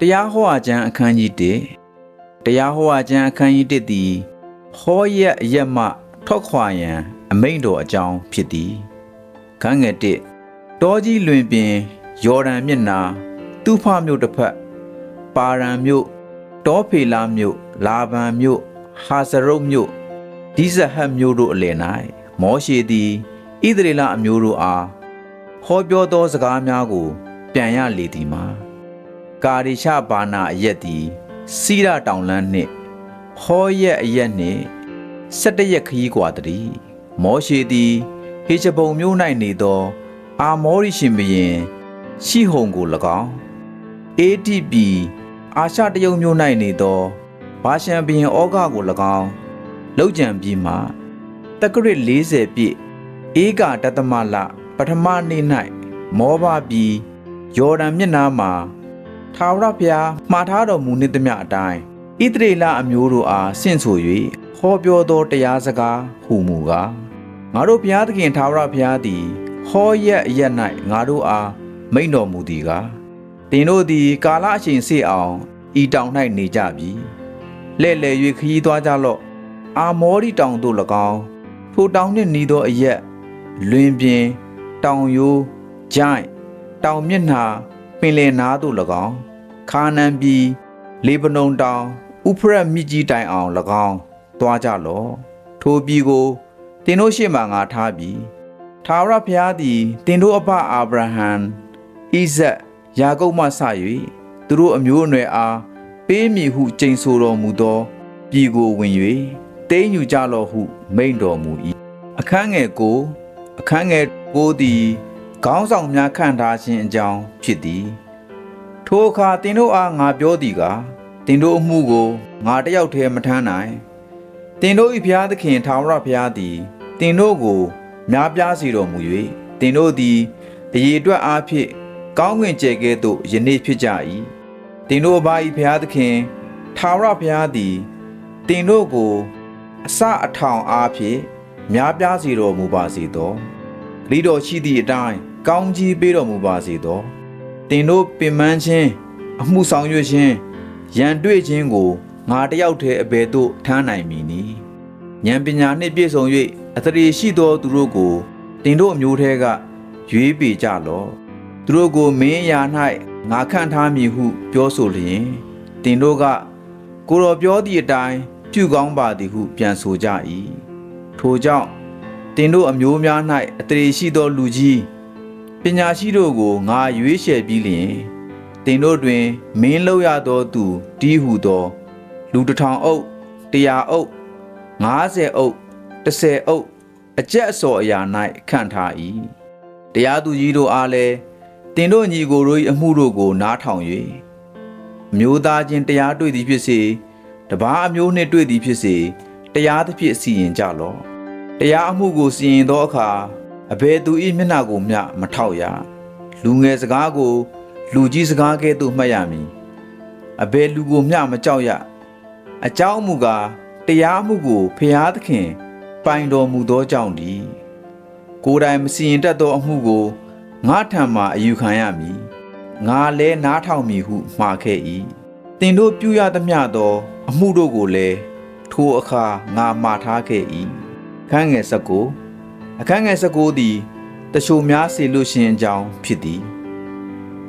တရားဟောအကျမ်းအခန်းကြီး1တရားဟောအကျမ်းအခန်းကြီး1သည်ဟောရက်အရက်မှထွက်ခွာရန် အမိန့်တော်အကြောင်းဖြစ်သည်ခန်းငယ်1တောကြီးလွင်ပင်ယော်ဒန်မြစ်နာသူဖမြို့တစ်ဖက်ပါရန်မြို့တောဖေလာမြို့လာဗန်မြို့ဟာဇရုတ်မြို့ဒီဇဟတ်မြို့တို့အလယ်၌မောရှေသည်ဣသရေလအမျိုးတို့အားဟောပြောသောစကားများကို ပြန်ရလေသည်မှာ ကာရီရှဘာနာအရက်သည်စိရတောင်လန်းနှင့်ဟောရက်အရက်နှင့်၁၁ရက်ခရီးကွာသည်မောရှေသည်ဟေချဘုံမြို့၌နေသော အာမောရိရှင်ဘုရင်ရှိဟုန်ကို၎င်း ATP အာရှတရုတ်မြို့၌နေသောဘာရှန်ဘုရင်ဩဃကို၎င်းလောက်ကြံပြီးမှတက္ကရစ်40ပြည့်ဧကတတမလပထမနေ့၌မောဘပြီးယော်ဒန်မြစ်နားမှာ ထာဝရဘုရားမှားထားတော်မူနေသမျှအတိုင်းဣသရေလအမျိုးတို့အားဆင့်ဆို၍ဟောပြောသောတရားစကားဟူမူကားငါတို့ဘုရားသခင်ထာဝရဘုရားသည်ဟောရက်အရက်၌ငါတို့အားမိန့်တော်မူသည်ကားတင်တို့သည်ကာလအချိန်စေအောင်ဤတောင်၌နေကြပြီလဲ့လေ၍ခရီးသွားကြလော့အာမောရီတောင်သို့၎င်းထိုတောင်နှင့်နီးသောအရက်လွင်ပြင်တောင်ရိုးဂျိုင်းတောင်မျက်နှာပ င်လယ်နားသို့၎င်းခါနန်ပြည်လေဗနုန်တောင်ဥဖရက်မြစ်ကြီးတိုင်အောင်၎င်းသွားကြလော့ထိုပြည်ကိုတင်တို့ရှေ့မှငါထားပြီးထာဝရဘုရားသည်တင်တို့အဖအာဗြဟံဣဇက်ယာကုပ်မှစ၍သူတို့အမျိုးအနွယ်အားပေးမည်ဟုကြိမ်ဆိုတော်မူသောပြည်ကိုဝင်၍တိမ့်ယူကြလော့ဟု မိန့်တော်မူ၏အခန်းငယ်ကိုအခန်းငယ်ကိုသည် ခေါင်းဆောင်များခန့်ထားခြင်းအကြောင်းဖြစ်သည်ထိုအခါတင်တို့အားငါပြောသည်ကားတင်တို့အမှုကိုငါတယောက်တည်းမထမ်းနိုင်တင်တို့၏ဘုရားသခင်ထာဝရဘုရားသည်တင်တို့ကိုများပြားစေတော်မူ၍တင်တို့သည်အရေအတွက်အားဖြင့်ကောင်းကင်ကျယ်ကဲ့သို့ယနေ့ဖြစ်ကြ၏တင်တို့ဘာ၏ဘုရားသခင်ထာဝရဘုရားသည်တင်တို့ကိုအစအထောင်အားဖြင့်များပြားစေတော်မူပါစေသော ဂလိတော်ရှိသည့်အတိုင်းကောင်းကြီးပေးတော်မူပါစေသောတင်တို့ပင်ပန်းခြင်းအမှုဆောင်ရွက်ခြင်းရန်တွေ့ခြင်းကိုငါတယောက်တည်းအဘယ်သို့ထမ်းနိုင်မည်နည်းဉာဏ်ပညာနှင့်ပြည့်စုံ၍အသရေရှိသောသူတို့ကိုတင်တို့အမျိုးထဲကရွေးပေကြလော့သူတို့ကိုမင်းရာ၌ငါခန့်ထားမည်ဟု ပြောဆိုလျင်တင်တို့ကကိုတော်ပြောသည့်အတိုင်းပြုကောင်းပါသည်ဟု ပြန်ဆိုကြ၏ထိုကြောင့် တင်တို့အမျိုးများ၌အတရေရှိသောလူကြီးပညာရှိတို့ကိုငါရွေးချယ်ပြီးလျင်တင်တို့တွင် မင်းလောက်ရသောသူတီးဟုသော လူတစ်ထောင်အုပ်တရာအုပ်90အုပ်30အုပ်အကျက်အစော်အရာ၌ခန့်ထား၏တရားသူကြီးတို့အားလည်းတင်တို့ညီကိုတို့၏အမှုတို့ကို နားထောင်၍မျိုးသားချင်းတရားတွေ့သည်ဖြစ်စေတပားအမျိုးနှင့်တွေ့သည်ဖြစ်စေတရားသဖြင့်စီရင်ကြလော့ တရားအမှုကိုစီရင်သောအခါအဘယ်သူ၏မျက်နှာကိုမျှမထောက်ရလူငယ်စကားကို လူကြီးစကားကဲ့သို့မှတ်ရမည်အဘယ်လူကိုမျှမကြောက်ရအကြောင်းမူကားတရားမှုကိုဖျားသခင် ပိုင်တော်မူသောကြောင့်ဒီကိုယ်တိုင်မစီရင်တတ်သောအမှုကိုငါထံမှအယူခံရမည်ငါလဲနားထောင်မည်ဟုမှားခဲ့၏တင်တို့ပြုရသမျှသော အမှုတို့ကိုလည်းထိုအခါငါမှားထားခဲ့၏ ခန်းငယ်၁၉အခန်းငယ်19သည်တချို့များစေလို့ရှင်အကြောင်းဖြစ်သည်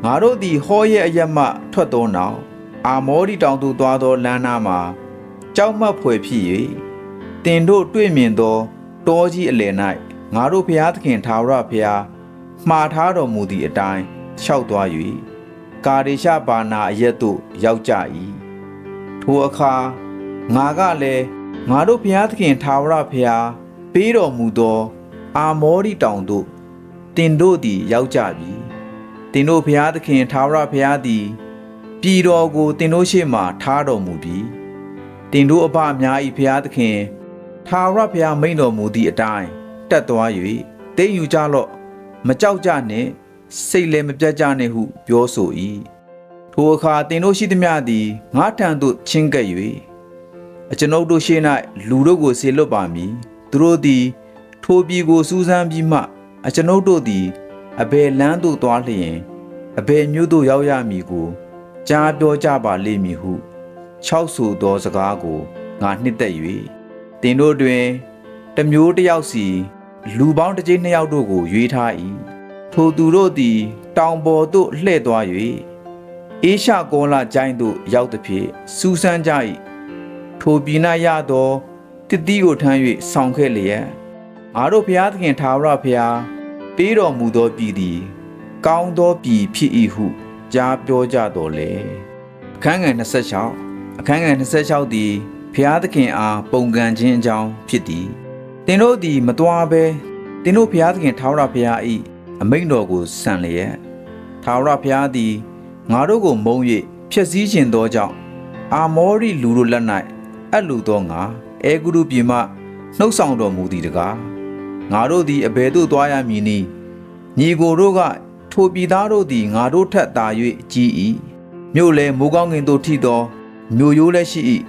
ငါတို့သည်ဟောရဲ့အရက်မှထွက်သောနောက်အာမောဒီတောင်သို့သွားသောလမ်းနားမှာကြောက်မက်ဖွယ်ဖြစ်၍တင်တို့တွေ့မြင်သောတောကြီးအလယ်၌ငါတို့ဘုရားသခင်ထာဝရဘုရားမှားထားတော်မူသည့်အတိုင်းလျှောက်သွား၍ကာဒေရှဘာနာအရက်သို့ရောက်ကြ၏ထိုအခါငါကလည်းငါတို့ဘုရားသခင်ထာဝရဘုရား ပေးတော်မူသော အာမောရိတောင်သို့တင်တို့သည်ရောက်ကြပြီတင်တို့ဘုရားသခင်ထာဝရဘုရားသည်ပြည်တော်ကိုတင်တို့ရှေ့မှထားတော်မူပြီးတင်တို့အဖအများ၏ဘုရားသခင်ထာဝရဘုရားမိန်တော်မူသည့်အတိုင်းတက်သွား၍တိတ်ယူကြလော့မကြောက်ကြနှင့်စိတ်လည်းမပြတ်ကြနှင့်ဟုပြောဆို၏ထိုအခါတင်တို့ရှိသမျှသည်ငါထံသို့ချင်းကပ်၍အကျွန်ုပ်တို့ရှေ့၌လူတို့ကိုဆေလွတ်ပါမည် သူတို့သည် ထိုပြည်ကိုစူးစမ်းပြီးမှ အကျွန်ုပ်တို့သည်အဘယ်လမ်းသို့သွားလျင်အဘယ်မြို့သို့ရောက်ရမည်ကိုကြားပြောကြပါလိမ့်မည်ဟု၆ဆူသောစကားကိုငါနှစ်သက်၍တင်တို့တွင်တစ်မျိုးတစ်ယောက်စီလူပေါင်းတစ်ကြိမ်နှစ်ယောက်တို့ကိုရွေးထား၏ထိုသူတို့သည် တောင်ပေါ်သို့လှည့်သွား၍အေးရှာကောလာကျိုင်းသို့ရောက်သည်ဖြင့်စူးစမ်းကြ၏ထိုပြည်၌ရသော တတိကိုထမ်း၍ဆောင်ခဲ့လျက်ငါတို့ဘုရားသခင်ထာဝရဘုရားပေးတော်မူသောပြည်သည်ကောင်းသောပြည်ဖြစ်၏ဟုကြားပြောကြတော်လေအခန်းငယ်26အခန်းငယ်26သည်ဘုရားသခင်အားပုံကန်ခြင်းအကြောင်းဖြစ်သည်သင်တို့သည်မတွားဘဲသင်တို့ဘုရားသခင်ထာဝရဘုရား၏အမိန့်တော်ကိုစံလျက်ထာဝရဘုရားသည်ငါတို့ကိုမုံ၍ဖျက်ဆီးခြင်းသောကြောင့်အာမောရိလူတို့လက်၌အပ်လူသောငါ အေဂုရုပြည်မှနှုတ်ဆောင်တော်မူသည်တကားငါတို့သည်အဘယ်သို့သွားရမည်နည်းညီကိုတို့ကထိုပြည်သားတို့သည်ငါတို့ထက်သာ၍ကြီး၏မြို့လည်းမိုးကောင်းကင်သို့ထိသောမြို့ရိုးလည်းရှိ၏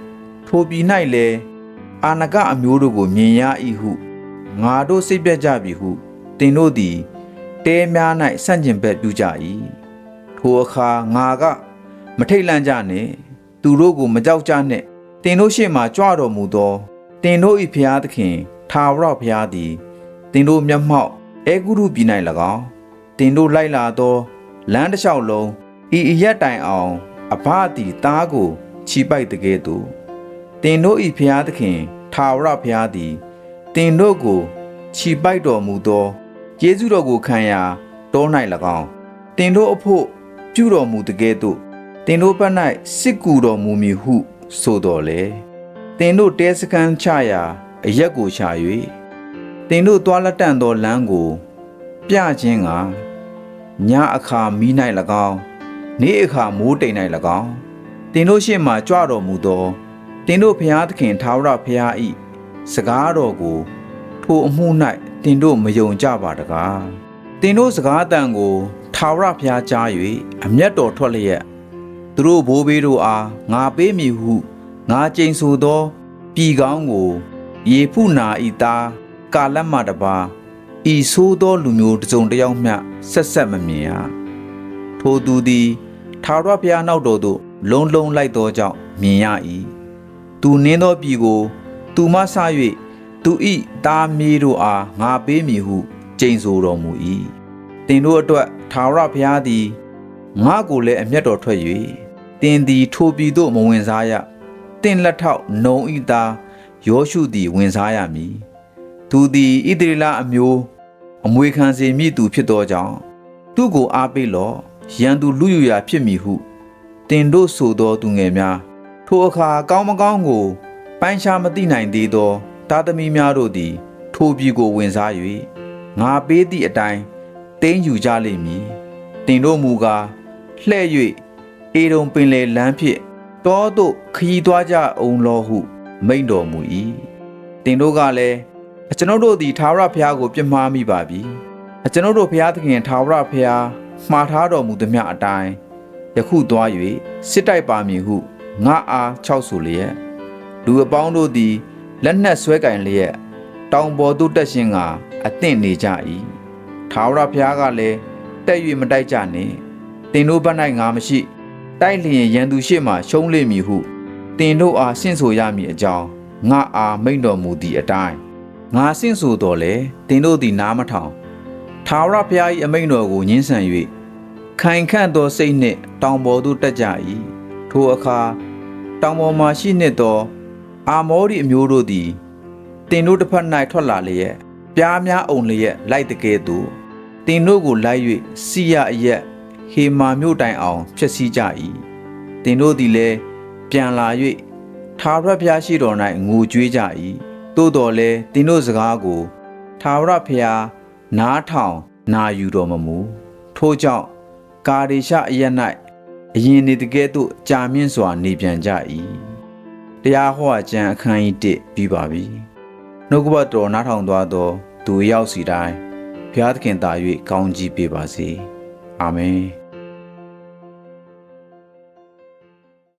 ထိုပြည်၌လည်းအာနကအမျိုးတို့ကိုမြင်ရ၏ဟုငါတို့စိတ်ပြတ်ကြပြီဟုတင်တို့သည်တဲများ၌ဆန့်ကျင်ဘက်ပြုကြ၏ထိုအခါငါက မထိတ်လန့်ကြနှင့် သူတို့ကိုမကြောက်ကြနှင့် တင်တို့ရှေ့မှကြွတော်မူသောတင်တို့၏ဖျားသခင်ထာဝရဘုရားသည်တင်တို့မျက်မှောက်အေဂုရုပြည်၌၎င်းတင်တို့လိုက်လာသောလမ်းတစ်လျှောက်လုံးဤအရက်တိုင်အောင်အဘသည်သားကိုခြိပိုက်တကယ်သို့တင်တို့ဤဖျားသခင်ထာဝရဘုရားသည်တင်တို့ကိုခြိပိုက်တော်မူသောယေရှုတော်ကိုခံရာတော၌၎င်းတင်တို့အဖို့ပြုတော်မူတကယ်သို့တင်တို့ဘက်၌စစ်ကူတော်မူမည်ဟု ဆိုတော်လေတင်တို့တဲစခန်းချရာအရက်ကိုချ၍တင်တို့သွားလက်တန့်သောလမ်းကို ပြခြင်းကညအခါမီး၌၎င်းနေ့အခါမိုးတိမ်၌၎င်းတင်တို့ရှေ့မှကြွတော်မူသောတင်တို့ဖျားသခင်ထာဝရဖျားဤစကားတော်ကို ထိုအမှု၌တင်တို့မယုံကြပါတကားတင်တို့စကားအတန်ကိုထာဝရဘုရားကြား၍အမျက်တော်ထွက်လျက် သူတို့ဘိုးဘေးတို့အားငါပေးမည်ဟုငါကြိမ်ဆိုသောပြည်ကောင်းကို ယေဖုနာဤသားကာလတ်မှတပါဤဆိုးသောလူမျိုးတစ်စုံတစ်ယောက်မျှဆက်ဆက်မမြင်ရထိုသူသည်ထာဝရဘုရားနောက်တော်သို့လုံးလုံးလိုက်သောကြောင့်မြင်ရ၏သူနင်းသောပြည်ကို သူမဆ၍သူဤသားမြေးတို့အားငါပေးမည်ဟုကြိမ်ဆိုတော်မူ၏တင်တို့အတွက်ထာဝရဘုရားသည်ငါကိုလည်းအမျက်တော်ထွက်၍ တင်သည်ထိုပြည်သို့မဝင်စားရတင်လက်ထောက်နှုံဤသားယောရှုသည်ဝင်စားရမည်သူသည်ဣသရေလအမျိုး အမွေခံစေမည်သူဖြစ်သောကြောင့်သူ့ကိုအားပေးလော့ရန်သူလူယူရာဖြစ်မည်ဟုတင်တို့ဆိုသောသူငယ်များထိုအခါကောင်းမကောင်းကိုပိုင်းခြားမသိနိုင်သေးသောသားသမီးများတို့သည် ထိုပြည်ကိုဝင်စား၍ငါပေးသည့်အတိုင်းတင်းယူကြလိမ့်မည်တင်တို့မူကားလှဲ့၍ အေရုံပင်လေလမ်းဖြင့်တောသို့ခရီးသွားကြအောင်လောဟု မိန့်တော်မူ၏တင်တို့ကလည်းအကျွန်ုပ်တို့သည်ထာဝရဘုရားကိုပြစ်မှားမိပါပြီအကျွန်ုပ်တို့ဘုရားသခင်ထာဝရဘုရားမှားထားတော်မူသည်မြအတိုင်းယခုသွား၍စစ်တိုက်ပါမည်ဟုငါအား၆ဆူလျက်လူအပေါင်းတို့သည်လက်နက်ဆွဲကင်လျက်တောင်ပေါ်သို့တက်ရှင်ကအသင့်နေကြ၏ထာဝရဘုရားကလည်းတက်၍မတိုက်ကြနှင့်တင်တို့ဘက်၌ငါမရှိ တိုက်လျင်ရန်သူရှေ့မှရှုံးလိမ့်မည်ဟုတင်တို့အားဆင့်ဆိုရမည်အကြောင်းငါအားမိန့်တော်မူသည့်အတိုင်းငါဆင့်ဆိုတော်လေတင်တို့သည်နားမထောင်ထာဝရဘုရား၏အမိန့်တော်ကိုညှင်းဆန်၍ခိုင်ခန့်သောစိတ်နှင့်တောင်ပေါ်သို့တက်ကြ၏ထိုအခါတောင်ပေါ်မှရှိနှင့်သော အာမောရိအမျိုးတို့သည်တင်တို့တစ်ဖက်၌ထွက်လာလျက်ပြားများအုံလျက်လိုက်တကယ်သို့တင်တို့ကိုလိုက်၍စီရအရက် ဟေမာမြို့တိုင်အောင်ဖျက်ဆီးကြ၏တင်တို့သည်လည်းပြန်လာ၍ထာဝရဘုရားရှိတော်၌ငိုကြွေးကြ၏သို့တော်လည်းတင်တို့စကားကိုထာဝရဘုရားနားထောင်နာယူတော်မမူထို့ကြောင့်ကာရေရှအရက်၌အရင်နေတကယ်သို့ကြာမြင့်စွာနေပြန်ကြ၏တရားဟောအကျမ်းအခန်းကြီး1ပြီးပါပြီနှုတ်ကပတ်တော်နားထောင်သွားသော သူရောက်စီတိုင်းဘုရားသခင်သာ၍ကောင်းကြီးပေးပါစေ အာမင်